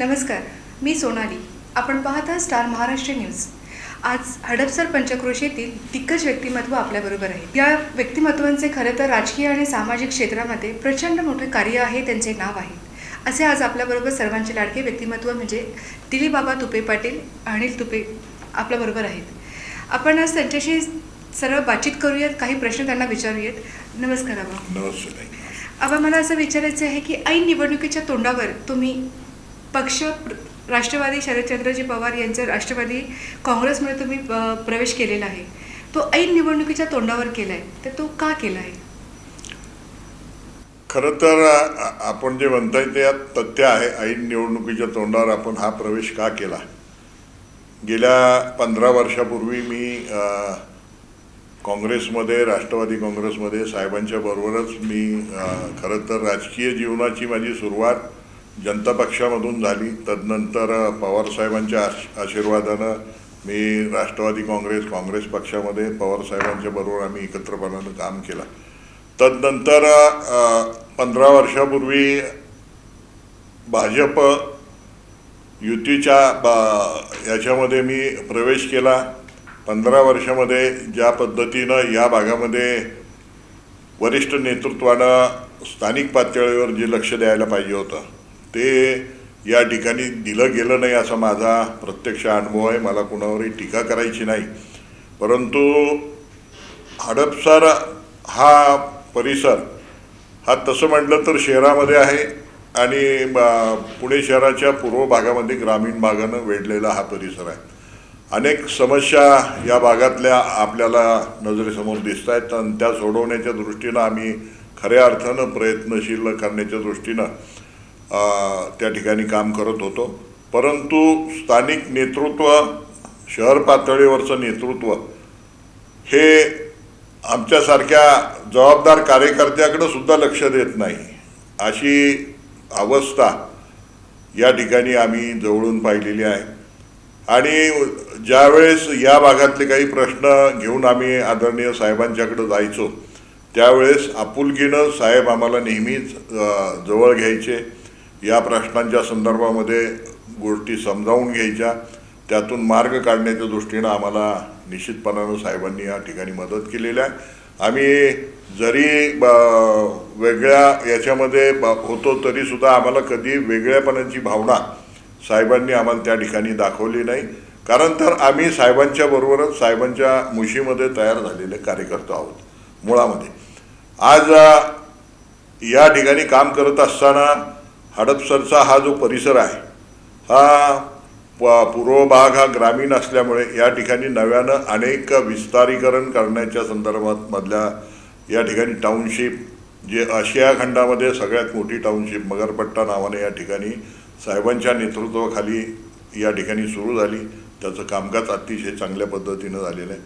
नमस्कार मी सोनाली. आपण पाहत आहात स्टार महाराष्ट्र न्यूज. आज हडपसर पंचक्रोशीतील दिग्गज व्यक्तिमत्व आपल्याबरोबर आहे. या व्यक्तिमत्वांचे खरं तर राजकीय आणि सामाजिक क्षेत्रामध्ये प्रचंड मोठे कार्य आहे त्यांचे नाव आहे. असे आज आपल्याबरोबर सर्वांचे लाडके व्यक्तिमत्व म्हणजे दिलीप बाबा तुपे पाटील अनिल तुपे आपल्याबरोबर आहेत. आपण आज त्यांच्याशी सरळ बातचीत करूयात काही प्रश्न त्यांना विचारूयात. नमस्कार बाबा नमस्ते ताई. आबा मला असं विचारायचं आहे की ऐन निवडणुकीच्या तोंडावर तुम्ही पक्ष राष्ट्रवादी शरदचंद्रजी पवार यांचं राष्ट्रवादी काँग्रेसमध्ये तुम्ही प्रवेश केलेला आहे. तो ऐन निवडणुकीच्या तोंडावर केला आहे तर तो का केला आहे खरं तर आपण जे म्हणताय ते यात तथ्य आहे. ऐन निवडणुकीच्या तोंडावर आपण हा प्रवेश का केला? गेल्या पंधरा वर्षापूर्वी मी काँग्रेसमध्ये राष्ट्रवादी काँग्रेसमध्ये साहेबांच्या बरोबरच मी खरं तर राजकीय जीवनाची माझी सुरुवात जनता पक्षामधून झाली. तदनंतर पवारसाहेबांच्या आश आशीर्वादानं मी राष्ट्रवादी काँग्रेस काँग्रेस पक्षामध्ये पवारसाहेबांच्या बरोबर आम्ही एकत्रपणानं काम केलं. तदनंतर पंधरा वर्षापूर्वी भाजप युतीच्या बा याच्यामध्ये मी प्रवेश केला. पंधरा वर्षामध्ये ज्या पद्धतीनं या भागामध्ये वरिष्ठ नेतृत्वानं स्थानिक पातळीवर जे लक्ष द्यायला पाहिजे होतं ते या ठिकाणी दिलं गेलं नाही असा माझा प्रत्यक्ष अनुभव आहे. मला कुणावरही टीका करायची नाही. परंतु हडपसर हा परिसर हा तसं म्हटलं तर शहरामध्ये आहे आणि पुणे शहराच्या पूर्व भागामध्ये ग्रामीण भागानं वेढलेला हा परिसर आहे. अनेक समस्या या भागातल्या आपल्याला नजरेसमोर दिसत आहेत आणि त्या सोडवण्याच्या दृष्टीनं आम्ही खऱ्या अर्थानं प्रयत्नशील करण्याच्या दृष्टीनं त्या ठिकाणी काम करत होतो. परंतु स्थानिक नेतृत्व शहर पातळीवरचं नेतृत्व हे आमच्यासारख्या जबाबदार कार्यकर्त्याकडं सुद्धा लक्ष देत नाही. अशी अवस्था या ठिकाणी आम्ही जवळून पाहिलेली आहे. आणि ज्यावेळेस या भागातले काही प्रश्न घेऊन आम्ही आदरणीय साहेबांच्याकडं जायचो त्यावेळेस आपुलकीनं साहेब आम्हाला नेहमीच जवळ घ्यायचे. या प्रश्नांच्या संदर्भामध्ये गोष्टी समजावून घ्यायच्या. त्यातून मार्ग काढण्याच्या दृष्टीनं आम्हाला निश्चितपणानं साहेबांनी या ठिकाणी मदत केलेली आहे. आम्ही जरी ब वेगळ्या याच्यामध्ये ब होतो तरीसुद्धा आम्हाला कधी वेगळ्यापणाची भावना साहेबांनी आम्हाला त्या ठिकाणी दाखवली नाही. कारण तर आम्ही साहेबांच्या बरोबरच साहेबांच्या मुशीमध्ये तयार झालेले कार्यकर्ते आहोत मुळामध्ये. आज या ठिकाणी काम करत असताना हडपसरचा हा जो परिसर आहे हा प- पूर्व भाग हा ग्रामीण असल्यामुळे या ठिकाणी नव्यानं अनेक विस्तारीकरण करण्याच्या संदर्भात मधल्या या ठिकाणी टाउनशिप जे आशिया खंडामध्ये सगळ्यात मोठी टाउनशिप मगरपट्टा नावाने या ठिकाणी साहेबांच्या नेतृत्वाखाली या ठिकाणी सुरू झाली. त्याचं कामकाज अतिशय चांगल्या पद्धतीनं झालेलं आहे.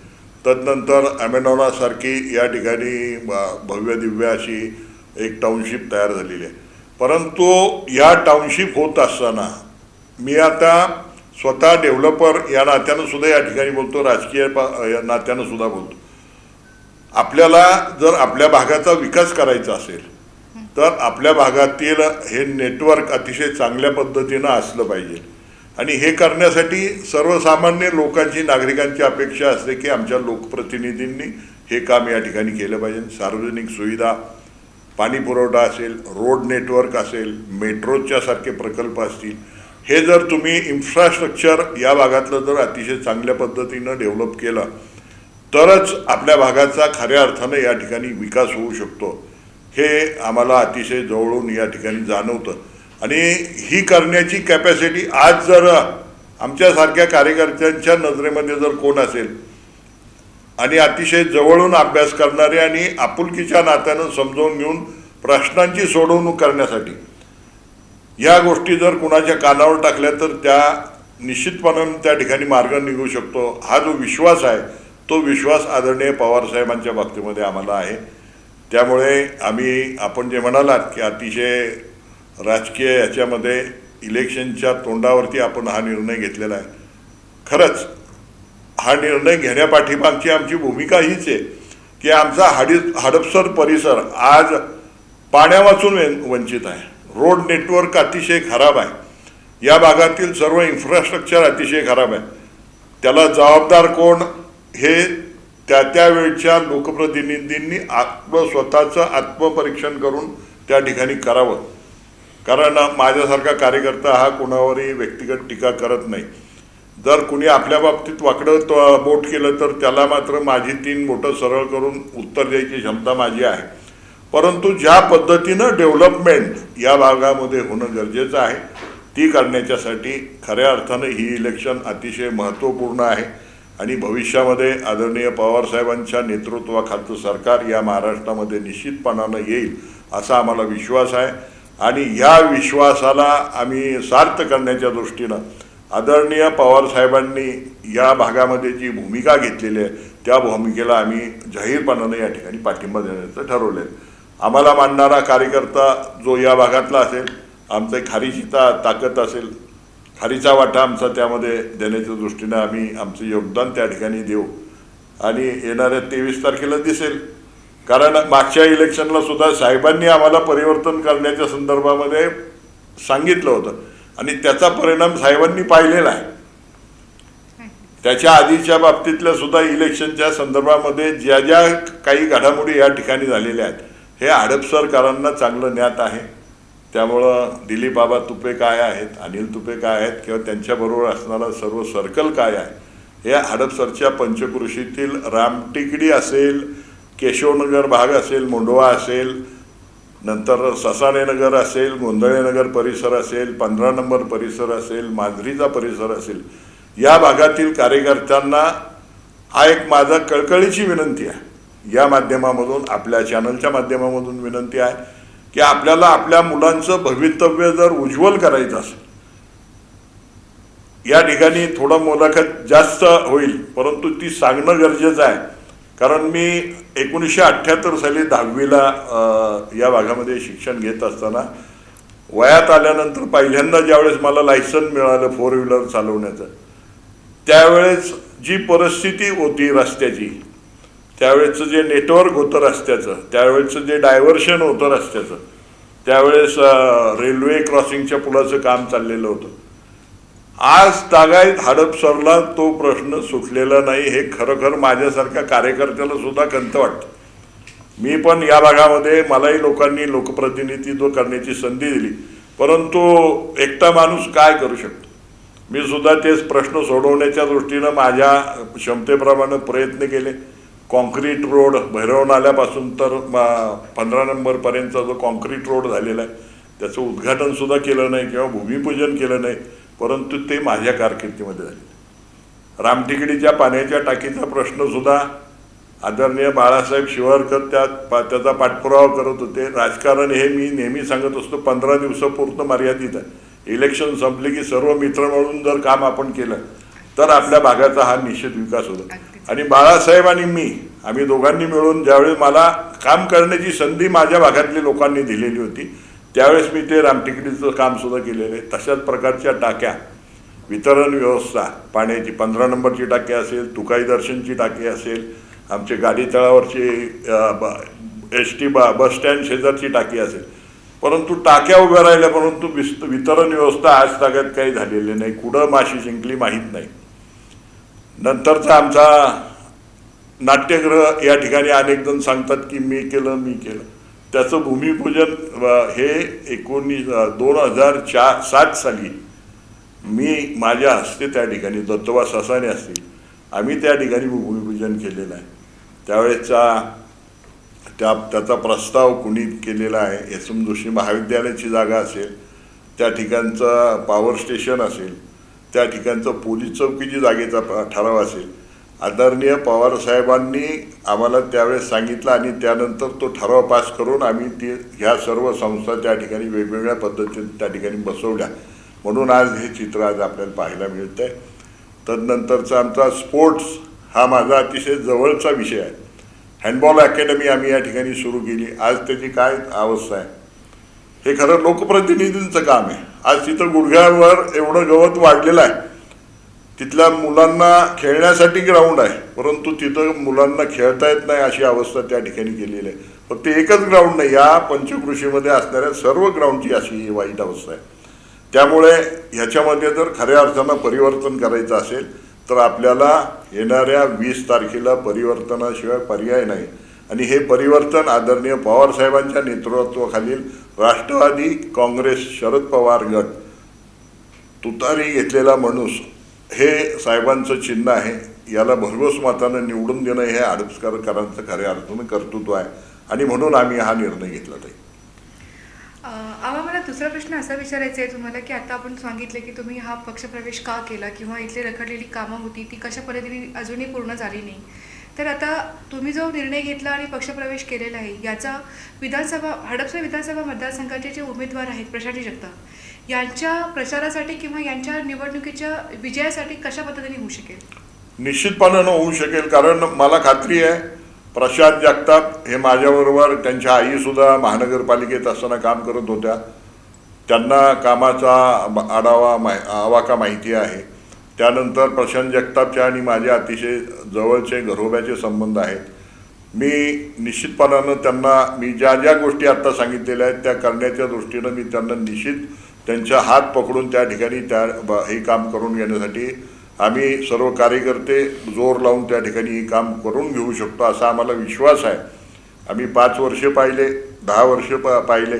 तदनंतर ॲमेनॉलासारखी या ठिकाणी भव्य दिव्य अशी एक टाउनशिप तयार झालेली आहे. परंतु या टाउनशिप होत असताना मी आता स्वतः डेव्हलपर या नात्यानं सुद्धा या ठिकाणी बोलतो राजकीय पा- या नात्यानं सुद्धा बोलतो. आपल्याला जर आपल्या भागाचा विकास करायचा असेल तर आपल्या भागातील हे नेटवर्क अतिशय चांगल्या पद्धतीनं असलं पाहिजे. आणि हे करण्यासाठी सर्वसामान्य लोकांची नागरिकांची अपेक्षा असते की आमच्या लोकप्रतिनिधींनी हे काम या ठिकाणी केलं पाहिजे. सार्वजनिक सुविधा पाणी पुरवठा असेल रोड नेटवर्क असेल मेट्रोच्या सारखे प्रकल्प असतील हे जर तुम्ही इन्फ्रास्ट्रक्चर या भागातलं जर अतिशय चांगल्या पद्धतीनं डेव्हलप केलं तरच आपल्या भागाचा खऱ्या अर्थानं या ठिकाणी विकास होऊ शकतो. हे आम्हाला अतिशय जवळून या ठिकाणी जाणवतं. आणि ही करण्याची कॅपॅसिटी आज जर आमच्यासारख्या कार्यकर्त्यांच्या नजरेमध्ये जर कोण असेल आणि अतिशय जवळून अभ्यास करणारे आणि आपुलकीच्या नात्यानं समजावून घेऊन प्रश्नांची सोडवणूक करण्यासाठी. या गोष्टी जर कुणाच्या कानावर टाकल्या तर त्या निश्चितपणानं त्या ठिकाणी मार्ग निघू शकतो. हा जो विश्वास आहे तो विश्वास आदरणीय पवारसाहेबांच्या बाबतीमध्ये आम्हाला आहे. त्यामुळे आम्ही आपण जे म्हणालात की अतिशय राजकीय याच्यामध्ये इलेक्शनच्या तोंडावरती आपण हा निर्णय घेतलेला आहे. खरंच हा निर्णय घेण्यापाठीमागची आमची भूमिका हीच आहे की आमचा हाडी हडपसर परिसर आज पाण्यावाचून वंचित आहे. रोड नेटवर्क अतिशय खराब आहे. या भागातील सर्व इन्फ्रास्ट्रक्चर अतिशय खराब आहे. त्याला जबाबदार कोण? हे त्या त्या वेळच्या लोकप्रतिनिधींनी आत्म स्वतःचं आत्मपरीक्षण करून त्या ठिकाणी करावं. कारण माझ्यासारखा कार्यकर्ता हा कुणावरही व्यक्तिगत टीका करत नाही. जर कुणी आपल्या बाबतीत वाकडं त- बोट केलं तर त्याला मात्र माझी तीन बोटं सरळ करून उत्तर द्यायची क्षमता माझी आहे. परंतु ज्या पद्धतीनं डेव्हलपमेंट या भागामध्ये होणं गरजेचं आहे ती करण्याच्यासाठी खऱ्या अर्थानं ही इलेक्शन अतिशय महत्त्वपूर्ण आहे आणि भविष्यामध्ये आदरणीय पवारसाहेबांच्या नेतृत्वाखालचं सरकार या महाराष्ट्रामध्ये निश्चितपणानं येईल असा आम्हाला विश्वास आहे. आणि ह्या विश्वासाला आम्ही सार्थ करण्याच्या दृष्टीनं आदरणीय पवारसाहेबांनी या भागामध्ये जी भूमिका घेतलेली आहे त्या भूमिकेला आम्ही जाहीरपणाने या ठिकाणी पाठिंबा देण्याचं ठरवलं आहे. आम्हाला मांडणारा कार्यकर्ता जो या भागातला असेल आमचं खारीची ता ताकद असेल खारीचा वाटा आमचा त्यामध्ये देण्याच्या दृष्टीनं आम्ही आमचं योगदान त्या ठिकाणी देऊ. आणि येणाऱ्या तेवीस तारखेला दिसेल. कारण मागच्या इलेक्शनला सुद्धा साहेबांनी आम्हाला परिवर्तन करण्याच्या संदर्भामध्ये सांगितलं होतं. आणि त्याचा परिणाम साहेबांनी पाहिलेला आहे. त्याच्या आधीच्या बाबतीतल्या सुद्धा इलेक्शनच्या संदर्भामध्ये ज्या ज्या काही घडामोडी या ठिकाणी झालेल्या आहेत हे हडपसरकरांना चांगलं ज्ञात आहे. त्यामुळं दिलीप बाबा तुपे काय आहेत अनिल तुपे काय आहेत किंवा त्यांच्याबरोबर असणारा सर्व सर्कल काय आहे हे हडपसरच्या पंचकृषीतील रामटिकडी असेल केशवनगर भाग असेल मोंडवा असेल नंतर ससाणे नगर असेल गोंधळे नगर परिसर असेल पंधरा नंबर परिसर असेल मांजरीचा परिसर असेल या भागातील कार्यकर्त्यांना हा एक माझा कळकळीची विनंती आहे. या माध्यमामधून आपल्या चॅनलच्या माध्यमामधून विनंती आहे की आपल्याला आपल्या मुलांचं भवितव्य जर उज्ज्वल करायचं असेल या ठिकाणी थोडं मुलाखत जास्त होईल परंतु ती सांगणं गरजेचं आहे. कारण मी एकोणीसशे अठ्ठ्याहत्तर साली दहावीला या भागामध्ये शिक्षण घेत असताना वयात आल्यानंतर पहिल्यांदा ज्यावेळेस मला लायसन मिळालं फोर व्हीलर चालवण्याचं त्यावेळेस जी परिस्थिती होती रस्त्याची त्यावेळेचं जे नेटवर्क होतं रस्त्याचं त्यावेळेचं जे डायव्हर्शन होतं रस्त्याचं त्यावेळेस रेल्वे क्रॉसिंगच्या पुलाचं काम चाललेलं होतं. आज तागायत हडपसरला तो प्रश्न सुटलेला नाही हे खरोखर माझ्यासारख्या कार्यकर्त्याला सुद्धा खंत वाटतं. मी पण या भागामध्ये मलाही लोकांनी लोकप्रतिनिधित्व करण्याची संधी दिली. परंतु एकटा माणूस काय करू शकतो? मी सुद्धा तेच प्रश्न सोडवण्याच्या दृष्टीनं माझ्या क्षमतेप्रमाणे प्रयत्न केले. कॉन्क्रीट रोड भैरव नाल्यापासून तर पंधरा नंबरपर्यंतचा जो कॉन्क्रीट रोड झालेला आहे त्याचं उद्घाटनसुद्धा केलं नाही किंवा भूमिपूजन केलं नाही. परंतु ते माझ्या कारकिर्दीमध्ये झाले. रामटिकडीच्या पाण्याच्या टाकीचा प्रश्न सुद्धा आदरणीय बाळासाहेब शिवरकर त्या पा त्याचा पाठपुरावा करत होते. राजकारण हे मी नेहमी सांगत असतो पंधरा दिवसापुरतं मर्यादित आहे. इलेक्शन संपले की सर्व मित्र मिळून जर काम आपण केलं तर आपल्या भागाचा हा निश्चित विकास होतो. आणि बाळासाहेब आणि मी आम्ही दोघांनी मिळून ज्यावेळेस मला काम करण्याची संधी माझ्या भागातल्या लोकांनी दिलेली होती त्यावेळेस मी ते रामटिकडीचं काम सुद्धा केलेलं आहे. तशाच प्रकारच्या टाक्या वितरण व्यवस्था पाण्याची पंधरा नंबरची टाकी असेल तुकाई दर्शनची टाकी असेल आमचे गाडी तळावरची एस टी बा बस स्टँड शेजारची टाकी असेल. परंतु टाक्या उभ्या राहिल्या परंतु विस्त वितरण व्यवस्था आज तागात काही झालेली नाही. कुठं माशी जिंकली माहीत नाही. नंतरचा आमचा नाट्यगृह या ठिकाणी अनेक जण सांगतात की मी केलं मी केलं. त्याचं भूमिपूजन हे एकोणीस दोन हजार चार सात साली मी माझ्या हस्ते त्या ठिकाणी दत्तोबा ससाने असतील आम्ही त्या ठिकाणी भूमिपूजन केलेलं आहे. त्यावेळेचा त्या त्याचा प्रस्ताव कुणी केलेला आहे एस एम जोशी महाविद्यालयाची जागा असेल त्या ठिकाणचं पॉवर स्टेशन असेल त्या ठिकाणचं पोलीस चौकीची जागेचा ठराव असेल आदरणीय पवारसाहेबांनी आम्हाला त्यावेळेस सांगितलं आणि त्यानंतर तो ठराव पास करून आम्ही ती ह्या सर्व संस्था त्या ठिकाणी वेगवेगळ्या पद्धतीने त्या ठिकाणी बसवल्या. म्हणून आज हे चित्र आज आपल्याला पाहायला मिळतं आहे तदनंतरचा आमचा स्पोर्ट्स हा माझा अतिशय जवळचा विषय आहे. हँडबॉल अकॅडमी आम्ही या ठिकाणी सुरू केली. आज त्याची काय अवस्था आहे? हे खरं लोकप्रतिनिधींचं काम आहे. आज तिथं गुडघ्यावर एवढं गवत वाढलेलं आहे. तिथल्या मुलांना खेळण्यासाठी ग्राउंड आहे. परंतु तिथं मुलांना खेळता येत नाही अशी अवस्था त्या ठिकाणी केलेली आहे. फक्त एकच ग्राउंड नाही या पंचकृषीमध्ये असणाऱ्या सर्व ग्राउंडची अशी ही वाईट अवस्था आहे. त्यामुळे ह्याच्यामध्ये जर खऱ्या अर्थानं परिवर्तन करायचं असेल तर आपल्याला येणाऱ्या वीस तारखेला परिवर्तनाशिवाय पर्याय नाही. आणि हे परिवर्तन आदरणीय पवारसाहेबांच्या नेतृत्वाखालील राष्ट्रवादी काँग्रेस शरद पवार गट तुतारी घेतलेला माणूस हे साहेबांचं चिन्ह आहे. याला भरघोस मतानं निवडून देणं हे आडपसकरांचं खऱ्या अर्थानं कर्तृत्व आहे. आणि म्हणून आम्ही हा निर्णय घेतला नाही आम्हा मला दुसरा प्रश्न असा विचारायचा आहे तुम्हाला की आता आपण सांगितले की तुम्ही हा पक्षप्रवेश का केला किंवा इथली रखडलेली कामं होती ती कशा पद्धतीने अजूनही पूर्ण झाली नाही. तर आता तुम्ही जो निर्णय घेतला आणि पक्षप्रवेश केलेला आहे याचा विधानसभा हडपसर विधानसभा मतदारसंघाचे जे उमेदवार आहेत प्रशांत जगताप यांच्या प्रचारासाठी किंवा यांच्या निवडणुकीच्या विजयासाठी कशा पद्धतीने होऊ शकेल? निश्चितपणानं होऊ शकेल कारण मला खात्री आहे प्रशांत जगताप हे माझ्याबरोबर त्यांच्या आईसुद्धा महानगरपालिकेत असताना काम करत होत्या. त्यांना कामाचा आढावा मा आवाका माहिती आहे. त्यानंतर प्रशांत जगतापचे आणि माझे अतिशय जवळचे घरोब्याचे संबंध आहेत. मी निश्चितपणानं त्यांना मी ज्या ज्या गोष्टी आत्ता सांगितलेल्या आहेत त्या करण्याच्या दृष्टीनं मी त्यांना निश्चित त्यांचा हात पकडून त्या ठिकाणी त्या ब- हे काम करून घेण्यासाठी आम्ही सर्व कार्यकर्ते जोर लावून त्या ठिकाणी हे काम करून घेऊ शकतो असा आम्हाला विश्वास आहे. आम्ही पाच वर्षे पाहिले दहा वर्षे प पाहिले.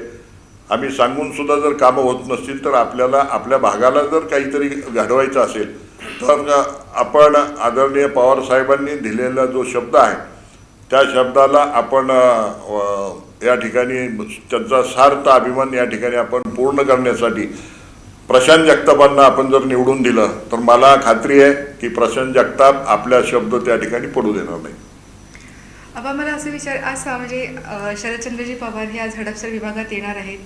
आम्ही सांगून सुद्धा जर कामं होत नसतील तर आपल्याला आपल्या भागाला जर काहीतरी घडवायचं असेल तर आपण आदरणीय पवार साहेबांनी दिलेला जो शब्द आहे त्या शब्दाला आपण या ठिकाणी त्यांचा सार्थ अभिमान या ठिकाणी आपण पूर्ण करण्यासाठी प्रशांत जगतापांना आपण जर निवडून दिलं तर मला खात्री आहे की प्रशांत जगताप आपल्या शब्द त्या ठिकाणी पडू देणार नाही. आबा मला असं विचार असा म्हणजे शरदचंद्रजी पवार हे आज हडपसर विभागात येणार आहेत.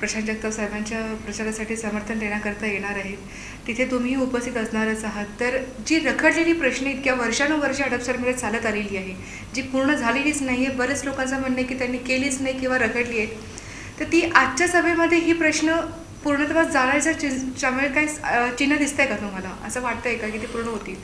प्रशांत जगताप साहेबांच्या प्रचारासाठी समर्थन देण्याकरता येणार आहेत. तिथे तुम्ही उपस्थित असणारच आहात. तर जी रखडलेली प्रश्न इतक्या वर्षानुवर्षे हडपसरमध्ये चालत आलेली आहे जी पूर्ण झालेलीच नाही आहे बरेच लोकांचं म्हणणं आहे की त्यांनी केलीच नाही किंवा रखडली आहेत. तर ती आजच्या सभेमध्ये ही प्रश्न पूर्णत्वास जाण्याचं चि- त्यामुळे काही चिन्ह चिन्ह दिसतंय का तुम्हाला? असं वाटतंय का की ते पूर्ण होतील?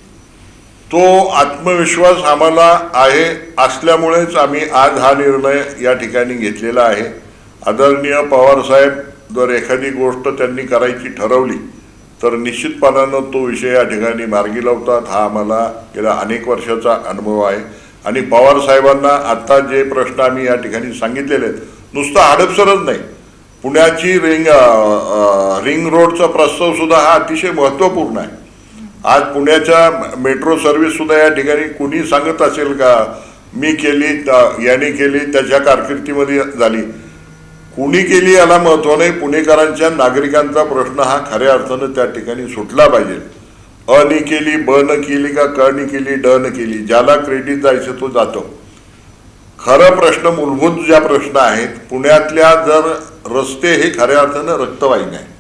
तो आत्मविश्वास आम्हाला आहे असल्यामुळेच आम्ही आज हा निर्णय या ठिकाणी घेतलेला आहे. आदरणीय पवारसाहेब जर एखादी गोष्ट त्यांनी करायची ठरवली तर निश्चितपणानं तो विषय या ठिकाणी मार्गी लावतात. हा आम्हाला गेल्या अनेक वर्षाचा अनुभव आहे. आणि पवार साहेबांना जे प्रश्न आम्ही या ठिकाणी सांगितलेले आहेत नुसतं हडपसरच नाही. पुण्याची रिंग रिंग रोडचा प्रस्तावसुद्धा हा अतिशय महत्त्वपूर्ण आहे. आज पुण्याच्या मेट्रो सर्व्हिससुद्धा या ठिकाणी कुणी सांगत असेल का? मी केली त- याने केली त्याच्या कारकिर्दीमध्ये झाली. कुणी केली याला महत्त्व नाही. पुणेकरांच्या नागरिकांचा प्रश्न हा खऱ्या अर्थानं त्या ठिकाणी सुटला पाहिजे. अ नी केली ब न केली का क नी केली ड न केली ज्याला क्रेडिट जायचं तो जातो. खरं प्रश्न मूलभूत ज्या प्रश्न आहेत पुण्यातल्या जर रस्ते हे खऱ्या अर्थानं रक्तवाहिनी आहे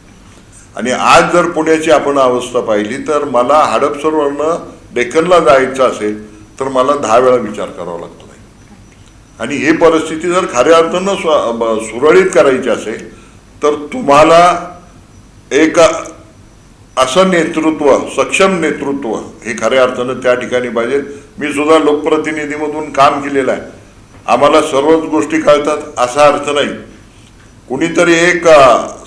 आणि आज जर पुण्याची आपण अवस्था पाहिली तर मला हडपसरवरनं डेक्कनला जायचं असेल तर मला दहा वेळा विचार करावा लागतो. आणि ही परिस्थिती जर खऱ्या अर्थानं स्व- सुरळीत करायची असेल तर तुम्हाला एक असं नेतृत्व सक्षम नेतृत्व हे खऱ्या अर्थानं त्या ठिकाणी पाहिजे. मी सुद्धा लोकप्रतिनिधीमधून काम केलेलं आहे. आम्हाला सर्वच गोष्टी कळतात असा अर्थ नाही. कुणीतरी एक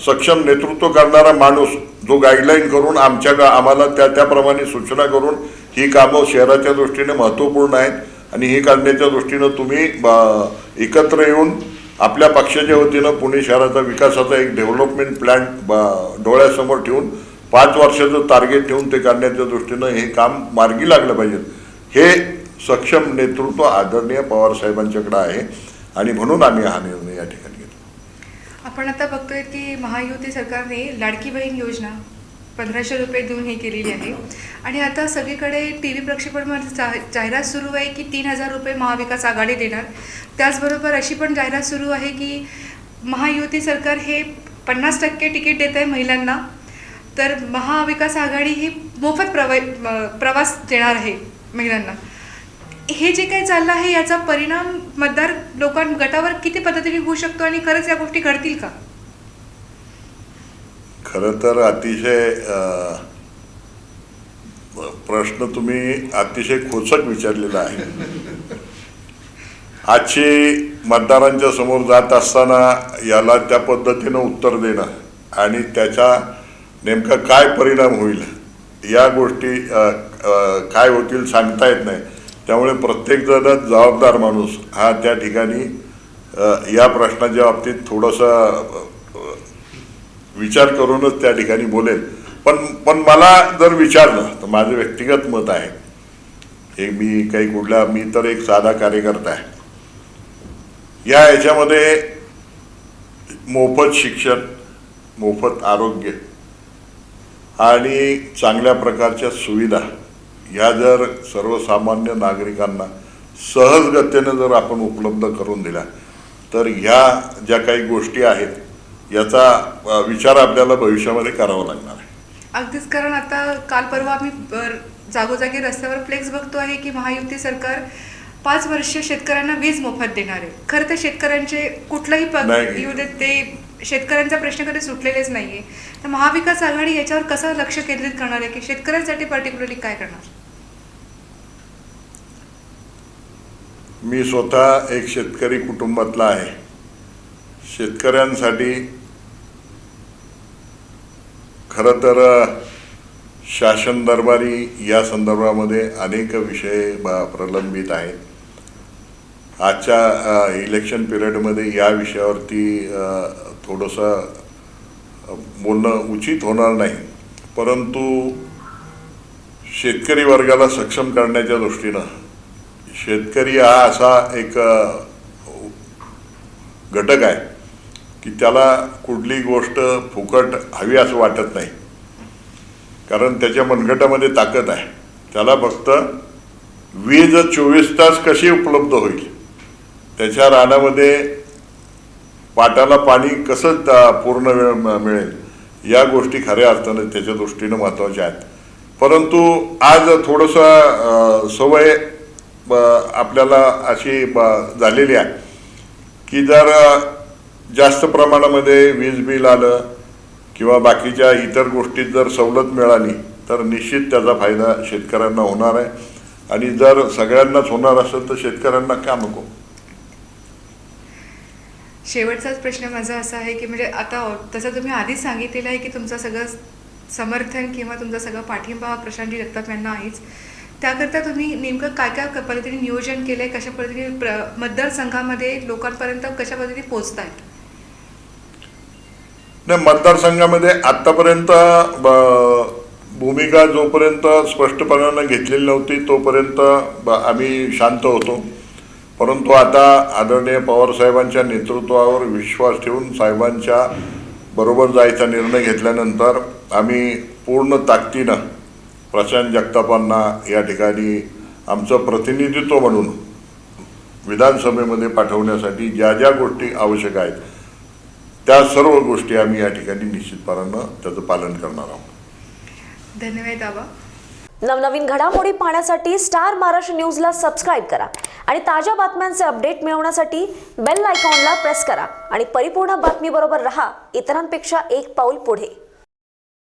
सक्षम नेतृत्व करणारा माणूस जो गाईडलाईन करून आमच्या गा आम्हाला त्या त्याप्रमाणे सूचना करून ही कामं शहराच्या दृष्टीने महत्त्वपूर्ण आहेत. आणि हे काढण्याच्या दृष्टीनं तुम्ही ब- एकत्र येऊन आपल्या पक्षाच्या वतीनं पुणे शहराचा विकासाचा एक डेव्हलपमेंट प्लॅन ब- डोळ्यासमोर ठेवून पाच वर्षाचं टार्गेट ठेवून ते काढण्याच्या दृष्टीनं हे काम मार्गी लागलं पाहिजे. हे सक्षम नेतृत्व आदरणीय पवार साहेबांच्याकडे आहे आणि म्हणून आम्ही हा निर्णय या ठिकाणी घेतो आपण आता बघतोय की महायुती सरकारने लाडकी बहीण योजना पंधराशे रुपये देऊन हे केलेली आहे. आणि आता सगळीकडे टी व्ही प्रक्षेपणमध्ये जा जाहिरात सुरू आहे की तीन हजार रुपये महाविकास आघाडी देणार. त्याचबरोबर अशी पण जाहिरात सुरू आहे की महायुती सरकार हे पन्नास टक्के तिकीट देत आहे महिलांना. तर महाविकास आघाडी ही मोफत प्रवा प्रवास देणार आहे महिलांना. हे जे काही चाललं आहे याचा परिणाम मतदार लोकां गटावर किती पद्धतीने होऊ शकतो आणि खरंच या गोष्टी घडतील का? खरं तर अतिशय प्रश्न तुम्ही अतिशय खोचक विचारलेला आहे. आजची मतदारांच्या समोर जात असताना याला त्या पद्धतीनं उत्तर देणं आणि त्याच्या नेमका काय परिणाम होईल या गोष्टी काय होतील सांगता येत नाही. त्यामुळे प्रत्येकजणच जबाबदार माणूस हा त्या ठिकाणी या प्रश्नाच्या बाबतीत थोडंसं विचार करूनच त्या ठिकाणी बोलेल. पण पण मला जर विचारलं तर माझं व्यक्तिगत मत आहे. हे मी काही कुठल्या मी तर एक साधा कार्यकर्ता आहे. या याच्यामध्ये मोफत शिक्षण मोफत आरोग्य आणि चांगल्या प्रकारच्या सुविधा ह्या जर सर्वसामान्य नागरिकांना सहजगतीनं जर आपण उपलब्ध करून दिल्या तर ह्या ज्या काही गोष्टी आहेत याचा विचार आपल्याला भविष्यामध्ये करावा लागणार आहे. अगदीच कारण आता काल परवा आम्ही जागोजागी रस्त्यावर फ्लेक्स बघतो आहे की महायुती सरकार पाच वर्ष शेतकऱ्यांना वीज मोफत देणार आहे. खरं तर शेतकऱ्यांचे कुठलाही पग. येऊ देत ते शेतकऱ्यांचा प्रश्न कधी सुटलेलेच नाहीये. तर महाविकास आघाडी याच्यावर कसं लक्ष केंद्रित करणार आहे की शेतकऱ्यांसाठी पर्टिक्युलरली काय करणार? मी स्वतः एक शेतकरी कुटुंबातला आहे. शेतकऱ्यांसाठी खरं तर शासन दरबारी या संदर्भामध्ये अनेक विषय प्रलंबित आहेत. आजच्या इलेक्शन पिरियडमध्ये या विषयावरती थोडंसं बोलणं उचित होणार नाही. परंतु शेतकरी वर्गाला सक्षम करण्याच्या दृष्टीनं शेतकरी हा असा एक घटक आहे. की त्याला कुठली गोष्ट फुकट हवी असं वाटत नाही. कारण त्याच्या मनगटामध्ये ताकद आहे. त्याला फक्त वीज चोवीस तास कशी उपलब्ध होईल? त्याच्या रानामध्ये पाटाला पाणी कसं पूर्ण वेळ म- मिळेल? या गोष्टी खऱ्या अर्थानं त्याच्या दृष्टीनं महत्त्वाच्या आहेत. परंतु आज थोडंसं सवय ब, आपल्याला अशी ब- झालेली आहे की जर जास्त प्रमाणामध्ये वीज बिल आलं किंवा बाकीच्या इतर गोष्टीत जर सवलत मिळाली तर निश्चित त्याचा फायदा शेतकऱ्यांना होणार आहे. आणि जर सगळ्यांनाच होणार असेल तर शेतकऱ्यांना का नको? शेवटचाच प्रश्न माझा असा आहे की म्हणजे आता तसं तुम्ही आधीच सांगितलेलं आहे की तुमचं सगळं समर्थन किंवा तुमचा सगळं पाठिंबा प्रशांतजी जगताप यांना आहेच. त्याकरता तुम्ही नेमकं काय काय पद्धतीने नियोजन केलं आहे कशा पद्धतीने प्र मतदारसंघामध्ये लोकांपर्यंत कशा पद्धतीने पोहोचतायत? नाही मतदारसंघामध्ये आत्तापर्यंत ब- भूमिका जोपर्यंत स्पष्टपणानं घेतलेली नव्हती तोपर्यंत ब- आम्ही शांत होतो. परंतु आता आदरणीय पवारसाहेबांच्या नेतृत्वावर विश्वास ठेवून साहेबांच्या बरोबर जायचा निर्णय घेतल्यानंतर आम्ही पूर्ण ताकदीनं प्रशांत जगतापांना या ठिकाणी आमचं प्रतिनिधित्व म्हणून विधानसभेमध्ये पाठवण्यासाठी ज्या ज्या गोष्टी आवश्यक आहेत त्या सर्व गोष्टी आम्ही या ठिकाणी निश्चितपणानं त्याचं पालन करणार आहोत. धन्यवाद नवनवीन घडामोडी पाहण्यासाठी स्टार महाराष्ट्र न्यूजला सबस्क्राईब करा आणि ताज्या बातम्यांचे अपडेट मिळवण्यासाठी बेल आयकॉनला प्रेस करा. आणि परिपूर्ण बातमीबरोबर रहा. इतरांपेक्षा एक पाऊल पुढे.